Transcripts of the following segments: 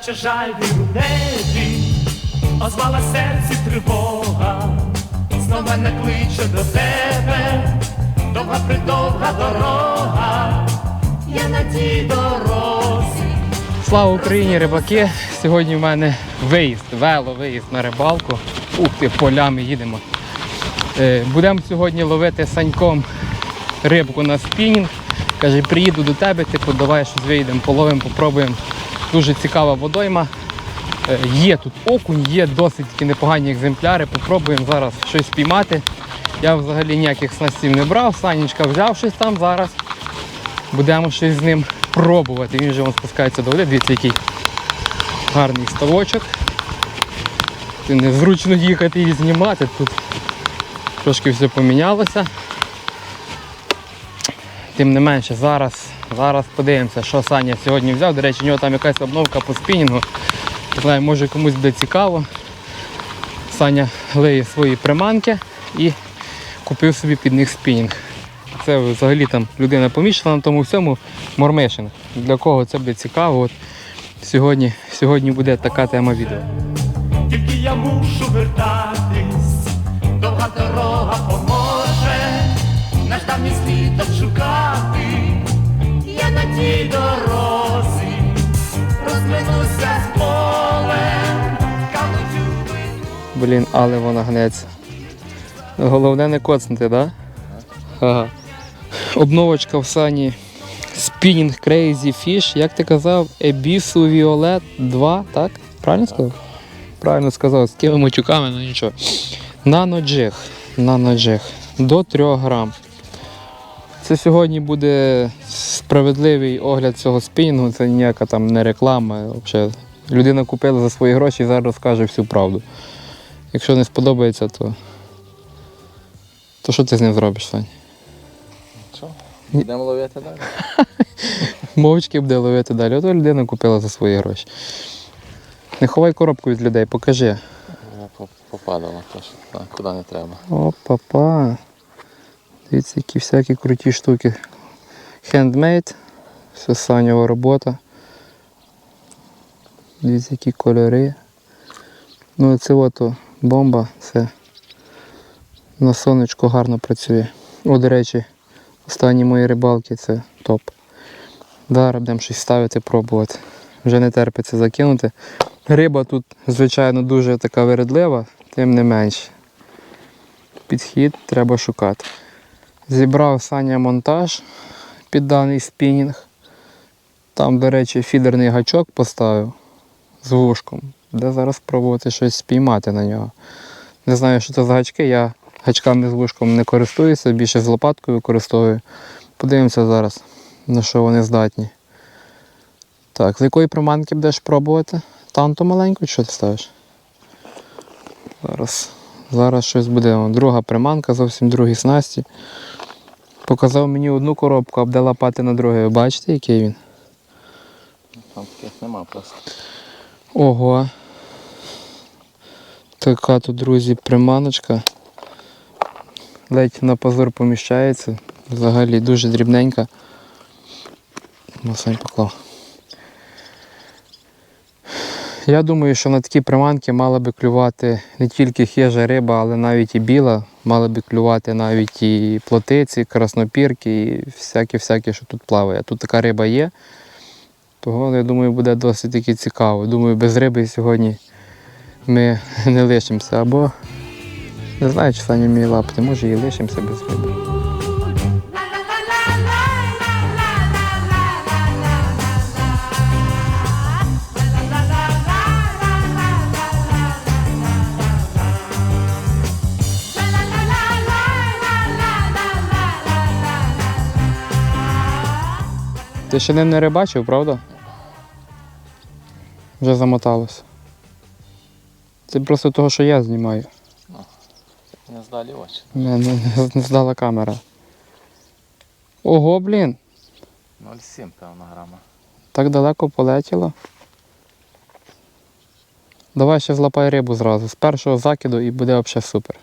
наче жаль у небі, озвала серці тривога, знов мене кличе до тебе, довга придовга дорога, я на тій дорозі. Слава Україні, рибаки! Сьогодні в мене виїзд, вело виїзд на рибалку. Ух ти, полями їдемо. Е, Будемо сьогодні ловити саньком рибку на спінінг. Каже, приїду до тебе, типу, давай щось виїдемо, половимо, попробуємо. Дуже цікава водойма. Е, Є тут окунь, є досить непогані екземпляри. Попробуємо зараз щось піймати. Я взагалі ніяких снастів не брав, Санечка взяв щось там зараз. Будемо щось з ним пробувати. Він вже вон спускається до води. Дивіться, який гарний ставочок. Незручно їхати і знімати. Тут трошки все помінялося. Тим не менше, зараз, зараз подивимося, що Саня сьогодні взяв. До речі, у нього там якась обновка по спінінгу. Не знаю, може комусь буде цікаво. Саня лиє свої приманки і купив собі під них спінінг. Це взагалі там людина помічена на тому всьому мормишинг. Для кого це буде цікаво. От сьогодні, сьогодні буде така тема відео. Тільки я мушу вертатись, довга дорога тій дорозі, розминуся з полем, Блін, але вона гнеться. Головне не коцнути, так? Да? Ага. Обновочка в сані Spinning Crazy Fish, як ти казав, Ebisu Violet 2, так? Правильно сказав? Правильно сказав, з такими мочуками, ну нічого. Наноджиг. Наноджиг. До 3 грам. Це сьогодні буде справедливий огляд цього спінінгу, це ніяка там не реклама. Взагалі. Людина купила за свої гроші і зараз розкаже всю правду. Якщо не сподобається, то. То що ти з ним зробиш, Сань? Що? Йдемо ловити далі. Мовчки буде ловити далі. Ото людина купила за свої гроші. Не ховай коробку від людей, покажи. Попадала, так, куди не треба. О, папа. Дивіться, які всякі круті штуки. Хендмейд. Все санєва робота. Дивіться, які кольори. Ну це от бомба, це на сонечку гарно працює. О, до речі, останні мої рибалки це топ. Зараз будемо щось ставити, пробувати. Вже не терпиться закинути. Риба тут, звичайно, дуже така вередлива, тим не менше. Підхід треба шукати. Зібрав Саня монтаж під даний спінінг. Там, до речі, фідерний гачок поставив з вушком, де зараз спробувати щось спіймати на нього. Не знаю, що це за гачки, я гачками з вушком не користуюся, більше з лопаткою використовую. Подивимося зараз, на що вони здатні. Так, з якої приманки будеш пробувати? Танту маленьку, чи що ти ставиш? Зараз, зараз щось буде. Друга приманка, зовсім другі снасті. Показав мені одну коробку, а буде лапати на другий. Ви Бачите, який він? Там таких нема просто. Ого. Така тут, друзі, приманочка. Ледь на позор поміщається. Взагалі дуже дрібненька. Масань поклав. Я думаю, що на такі приманки мала би клювати не тільки хижа риба, але навіть і біла. Мали би клювати навіть і плотиці, краснопірки, і всяке-всяке, що тут плаває. Тут така риба є. Того, я думаю, буде досить таки цікаво. Думаю, без риби сьогодні ми не лишимося. Або не знаю, чи Саня вміє лапти, може і лишимося без риби. Ти ще ним не рибачив, правда? Вже замоталося. Це просто того, що я знімаю. Не здалі очі. Не, не, не здала камера. Ого, блін, 0,7 певно грама. так далеко полетіло. Давай ще злапай рибу зразу. З першого закиду і буде взагалі супер.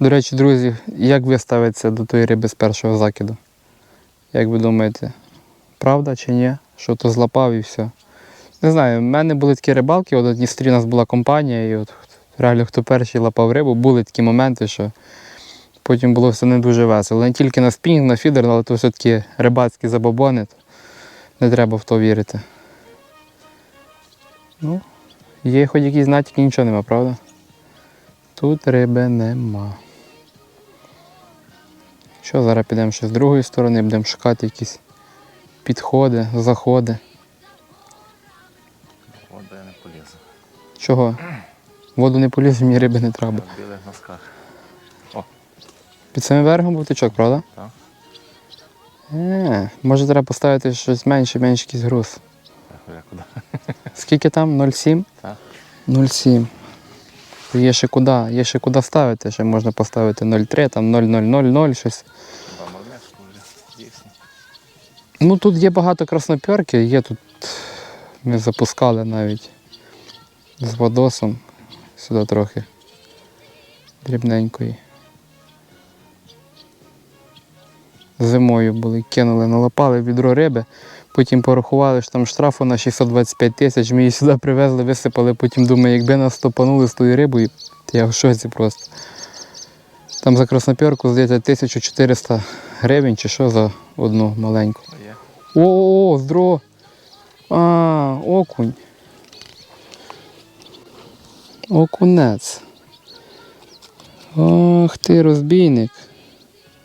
До речі, друзі, як ви ставитеся до тої риби з першого закиду? Як ви думаєте, правда чи ні? Що то злапав і все? Не знаю, в мене були такі рибалки, от Дністрі у нас була компанія, і от реально хто перший лапав рибу, були такі моменти, що потім було все не дуже весело. Не тільки на спінг, на фідер, але то все-таки рибацькі забобони. то Не треба в то вірити. Ну, є хоч якісь натяки, нічого нема, правда? Тут риби нема. Що, зараз підемо ще з другої сторони, будемо шукати якісь підходи, заходи. Де я не полізу. Чого? Воду не поліз, мені риби не треба. В білих носках. Під самим берегом був тичок, правда? Так. Е, може треба поставити щось менше, менше якийсь груз. Я куди? Скільки там? 0,7? Так. 0,7. Є ще куди, є ще куди ставити, ще можна поставити 0,3, там 0,000 щось. Ну тут є багато краснопьорки, є тут. Ми запускали навіть з водосом сюди трохи дрібненької. Зимою були, кинули, налопали відро риби, потім порахували, що там штрафу на 625 тисяч, ми її сюди привезли, висипали, потім думаю, якби нас стопанули з тою рибою, то я в шоці просто. Там за краснопьорку, здається, 1400 гривень чи що за одну маленьку. Є. О, здорово. А, окунь. Окунець. Ох ти, розбійник.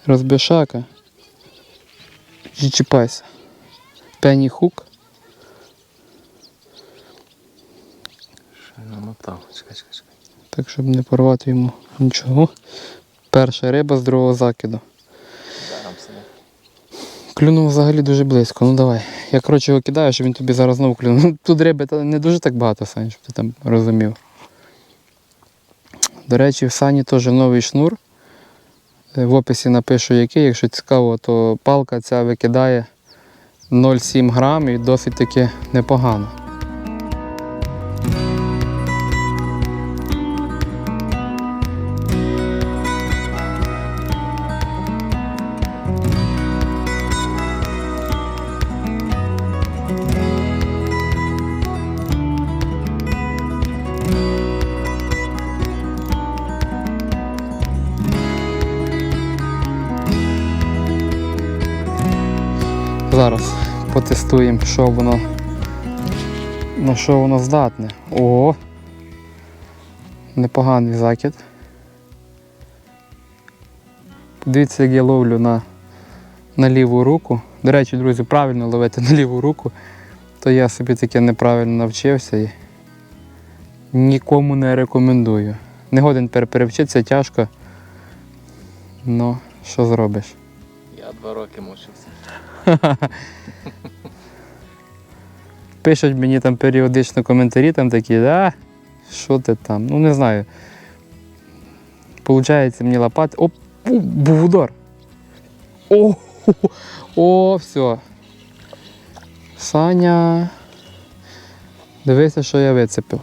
Розбишака. Не чіпайся. Пенні хук. Ще намотав. Чекай, чекай, чекай. Так, щоб не порвати йому нічого. Перша риба з другого закиду. Клюнув взагалі дуже близько. Ну давай. Я коротше його кидаю, щоб він тобі зараз знову клюнув. Ну, Тут риби не дуже так багато, Сань, щоб ти там розумів. До речі, в Сані теж новий шнур. Е, В описі напишу який, якщо цікаво, то палка ця викидає 0,7 грам і досить таки непогано. Зараз потестуємо, що воно, на що воно здатне. О! Непоганий закид. Подивіться, як я ловлю на, на ліву руку. До речі, друзі, правильно ловити на ліву руку, то я собі таке неправильно навчився і нікому не рекомендую. Не годен пер- перевчитися тяжко. Ну, що зробиш? Я два роки мучився. Пишуть мені там періодично коментарі, там такі, да, що ти там? Ну не знаю. Получається мені лопати. Оп, був удар. О, о, все. Саня. Дивися, що я вицепив.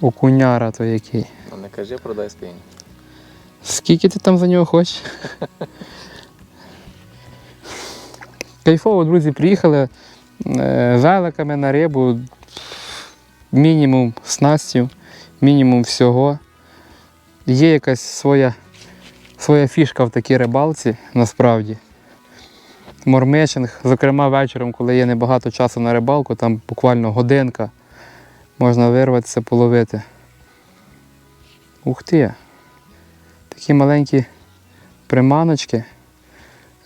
Окуняра то який. Ну не кажи, продай спінь. Скільки ти там за нього хочеш? Кайфово, друзі, приїхали великами на рибу. Мінімум снастів, мінімум всього. Є якась своя, своя фішка в такій рибалці, насправді. Мормечинг, зокрема вечором, коли є небагато часу на рибалку, там буквально годинка, можна вирватися, половити. Ух ти! такі маленькі приманочки.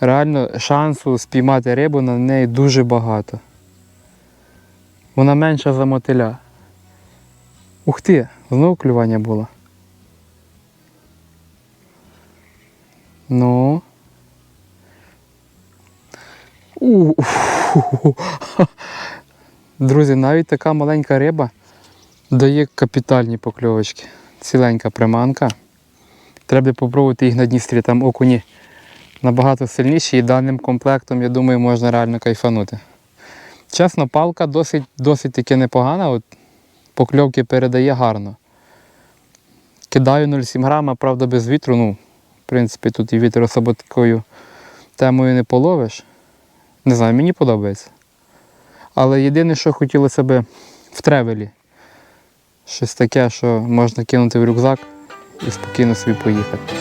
Реально шансу спіймати рибу на неї дуже багато. Вона менша за мотиля. Ух ти, знову клювання було. Ну. Друзі, навіть така маленька риба дає капітальні покльовочки. Ціленька приманка. Треба попробувати їх на Дністрі, там окуні набагато сильніші і даним комплектом, я думаю, можна реально кайфанути. Чесно, палка досить, досить таки непогана, от покльовки передає гарно. Кидаю 0,7 грама, правда, без вітру. Ну, в принципі, тут і вітер особо такою темою не половиш. Не знаю, мені подобається. Але єдине, що хотілося б в тревелі. Щось таке, що можна кинути в рюкзак і спокійно собі поїхати.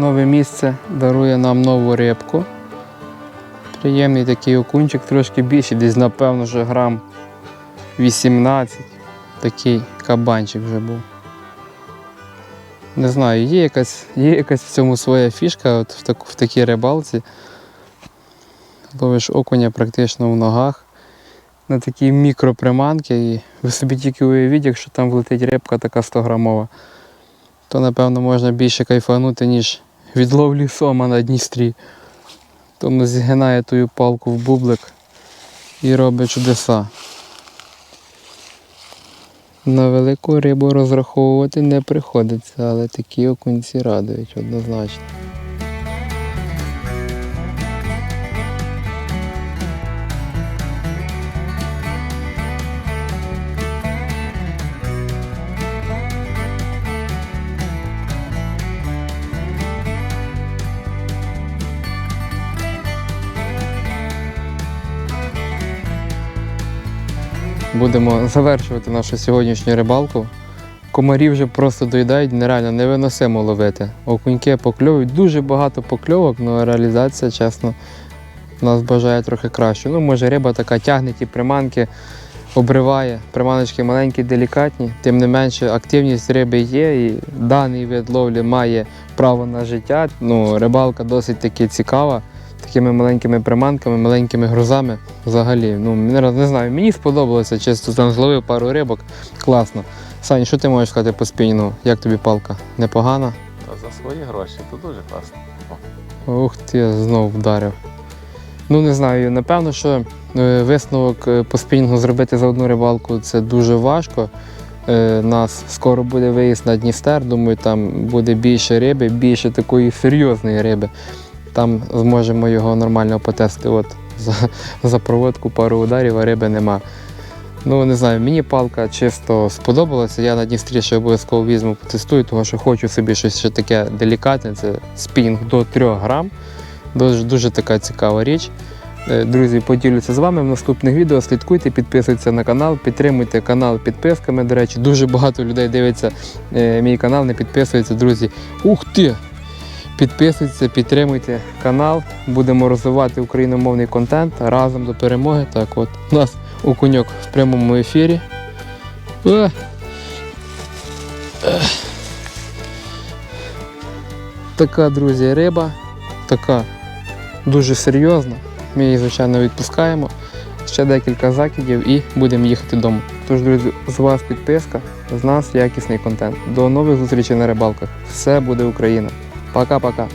Нове місце дарує нам нову рибку. Приємний такий окунчик, трошки більший, десь, напевно, вже грам 18. Такий кабанчик вже був. Не знаю, є якась, є якась в цьому своя фішка от в, таку, в такій рибалці. Ловиш окуня практично в ногах на такі мікроприманки. І ви собі тільки уявіть, якщо там влетить рибка така 100 грамова, то напевно можна більше кайфанути, ніж від ловлі сома на Дністрі. Тому згинає тую палку в бублик і робить чудеса. На велику рибу розраховувати не приходиться, але такі окунці радують однозначно. Будемо завершувати нашу сьогоднішню рибалку. Комарі вже просто доїдають, нереально невиносимо ловити. Окуньки покльовують, дуже багато покльовок, але реалізація, чесно, нас бажає трохи краще. Ну, може, риба така тягне ті приманки, обриває. Приманочки маленькі, делікатні, тим не менше активність риби є, і даний вид ловлі має право на життя. Ну, рибалка досить таки цікава. Такими маленькими приманками, маленькими грузами взагалі. Ну, не, не знаю, мені сподобалося, чисто там зловив пару рибок. Класно. Сань, що ти можеш сказати по спінінгу? Як тобі палка? Непогана? Та за свої гроші, то дуже класно. Ух ти, я знов вдарив. Ну не знаю, напевно, що е, висновок е, по спінінгу зробити за одну рибалку це дуже важко. Е, Нас скоро буде виїзд на Дністер, думаю, там буде більше риби, більше такої серйозної риби. Там зможемо його нормально потестити. От за, за проводку пару ударів, а риби нема. Ну не знаю, мені палка чисто сподобалася. Я на Дністрі ще обов'язково візьму, потестую, тому що хочу собі щось ще таке делікатне. Це спінінг до 3 грам. Дуже, дуже така цікава річ. Е, Друзі, поділюся з вами в наступних відео. Слідкуйте, підписуйтесь на канал, підтримуйте канал підписками. До речі, дуже багато людей дивиться е, мій канал, не підписуються, друзі. Ух ти! Підписуйтесь, підтримуйте канал. Будемо розвивати україномовний контент разом до перемоги. Так от, у нас окуньок в прямому ефірі. Е. Така, друзі, риба, така дуже серйозна. Ми її, звичайно, відпускаємо. Ще декілька закидів і будемо їхати додому. Тож, друзі, з вас підписка, з нас якісний контент. До нових зустрічей на рибалках. Все буде Україна. Пока-пока.